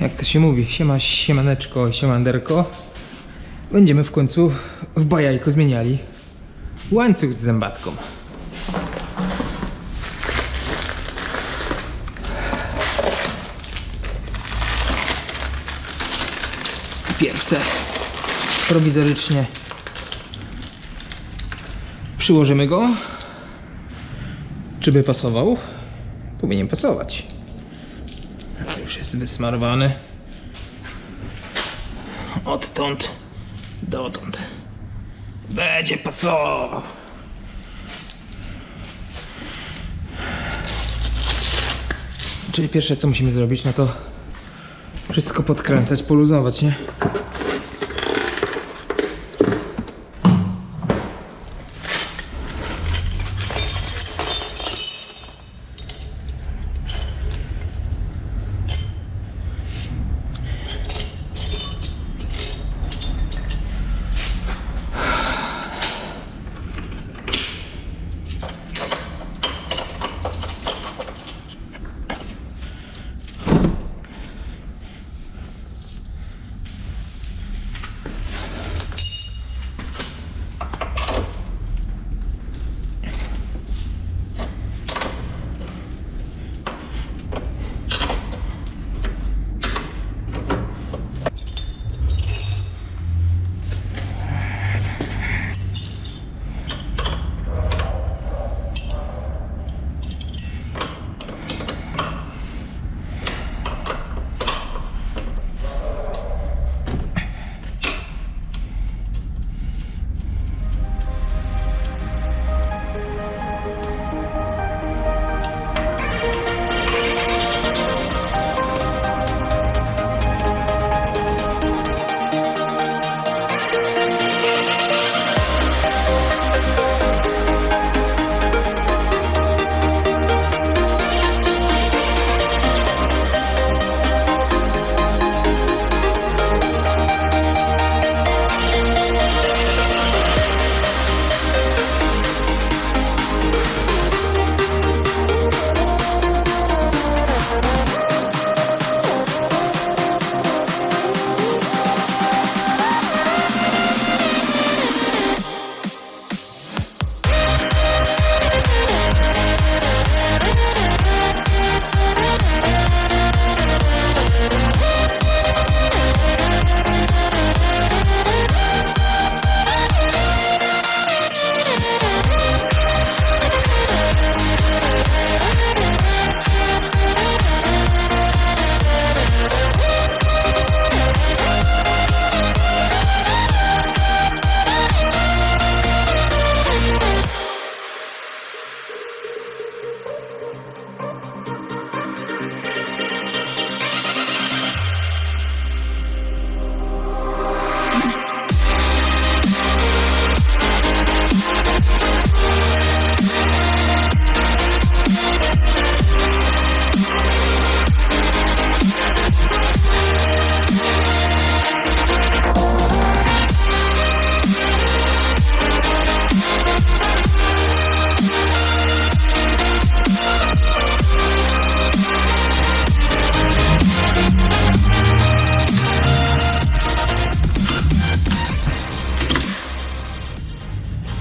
jak to się mówi, siema, siemaneczko, siemanderko, będziemy w końcu w bajajko zmieniali łańcuch z zębatką. Pierwsze prowizorycznie przyłożymy go, czy by pasował? Powinien pasować. Jest wysmarowany. Odtąd dotąd. Będzie pasował. Czyli pierwsze co musimy zrobić, no to wszystko podkręcać, poluzować, nie?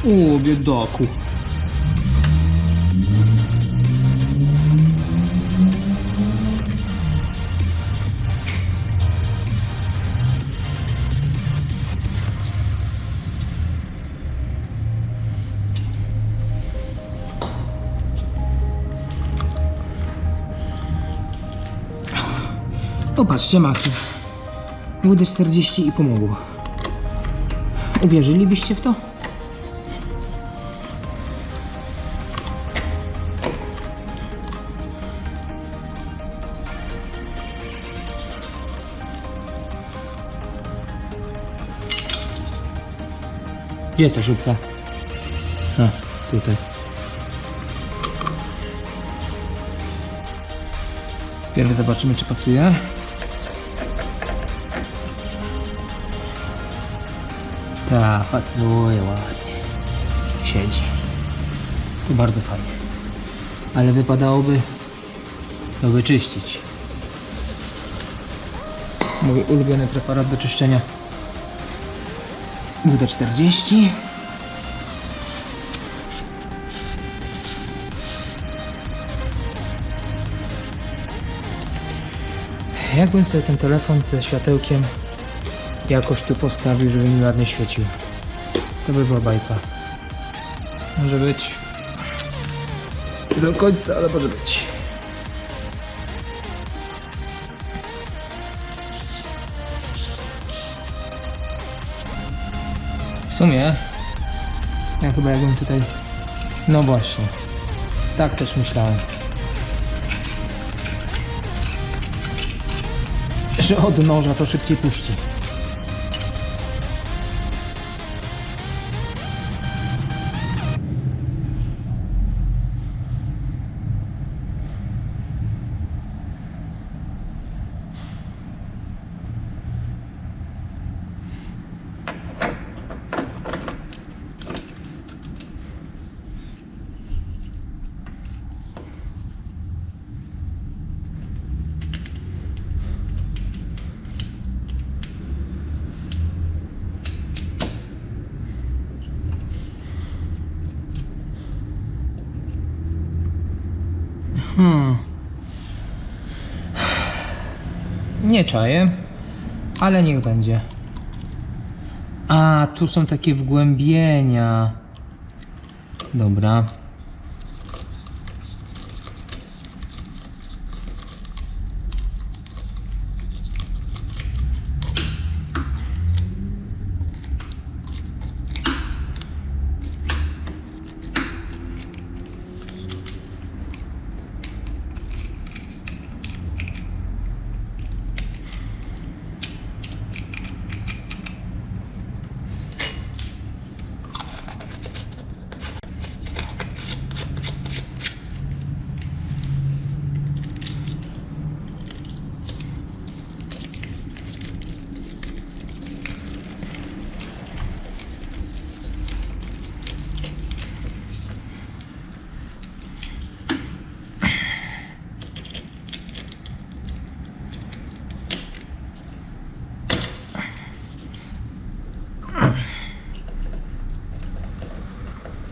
O, biedaku. Popatrzcie, macie. WD-40 i pomogło. Uwierzylibyście w to? Gdzie jest ta śrubka? A, tutaj. Pierw zobaczymy, czy pasuje. Ta, pasuje ładnie. Siedzi. To bardzo fajnie. Ale wypadałoby to wyczyścić. Mój ulubiony preparat do czyszczenia. WD-40. Jakbym sobie ten telefon ze światełkiem jakoś tu postawił, żeby mi ładnie świecił. To by była bajka. Może być. Do końca, ale może być. Sumie, ja chyba jakbym tutaj... No właśnie, tak też myślałem. Że od noża to szybciej puści. Hmm. Nie czaję, ale niech będzie. A, tu są takie wgłębienia. Dobra.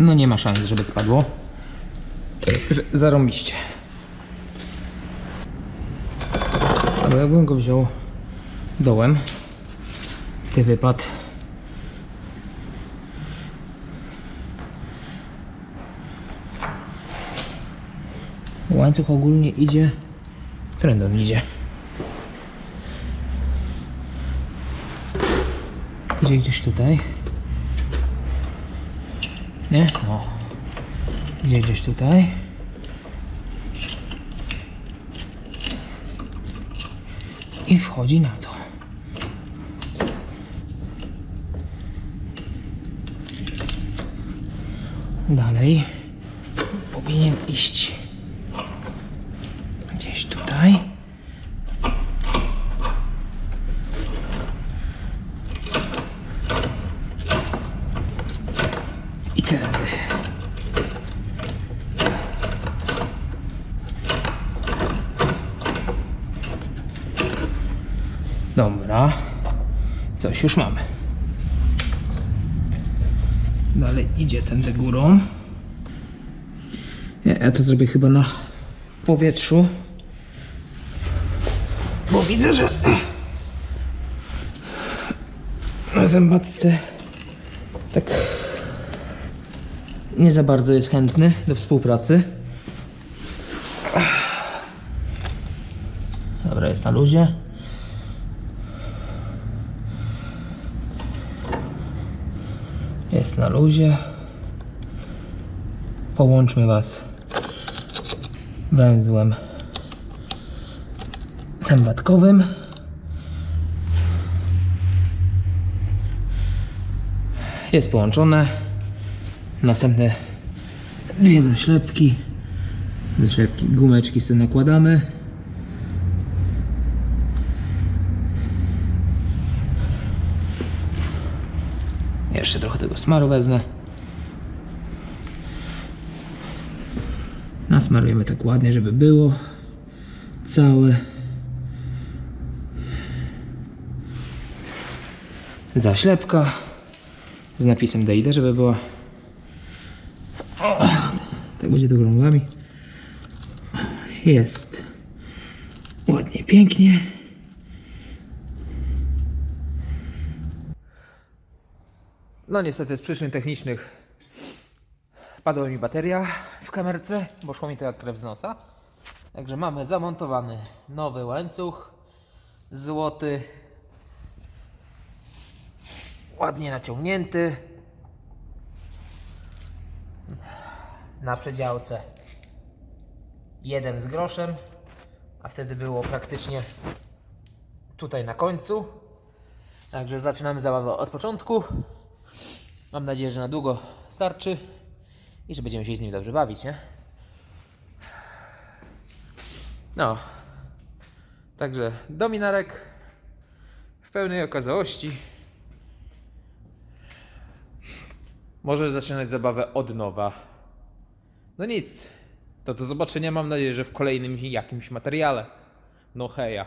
No nie ma szans, żeby spadło. Zarąbiście. Ale jakbym go wziął dołem, ty wypadł. Łańcuch ogólnie idzie, którędy on idzie? Idzie gdzieś tutaj. Nie? No. Idzie gdzieś tutaj. I wchodzi na to. Dalej powinien iść gdzieś tutaj. I tędy. Dobra. Coś już mamy. Dalej idzie tędy górą. Ja, to zrobię chyba na powietrzu. Bo widzę, że na zębatce tak nie za bardzo jest chętny do współpracy. Dobra, jest na luzie. Jest na luzie. Połączmy Was węzłem zębatkowym. Jest połączone. Następne dwie zaślepki. Zaślepki, gumeczki sobie nakładamy. Jeszcze trochę tego smaru wezmę. Nasmarujemy tak ładnie, żeby było całe. zaślepka z napisem DID, żeby była. O, tak będzie do grąbami. Jest ładnie, pięknie. No niestety z przyczyn technicznych padła mi bateria w kamerce, bo szło mi to jak krew z nosa. Także mamy zamontowany nowy łańcuch złoty. Ładnie naciągnięty. Na przedziałce jeden z groszem, a wtedy było praktycznie tutaj na końcu. Także zaczynamy zabawę od początku. Mam nadzieję, że na długo starczy i że będziemy się z nim dobrze bawić, nie? No. Także dominarek w pełnej okazałości. Możesz zaczynać zabawę od nowa. No nic. To do zobaczenia mam nadzieję, że w kolejnym jakimś materiale. No heja.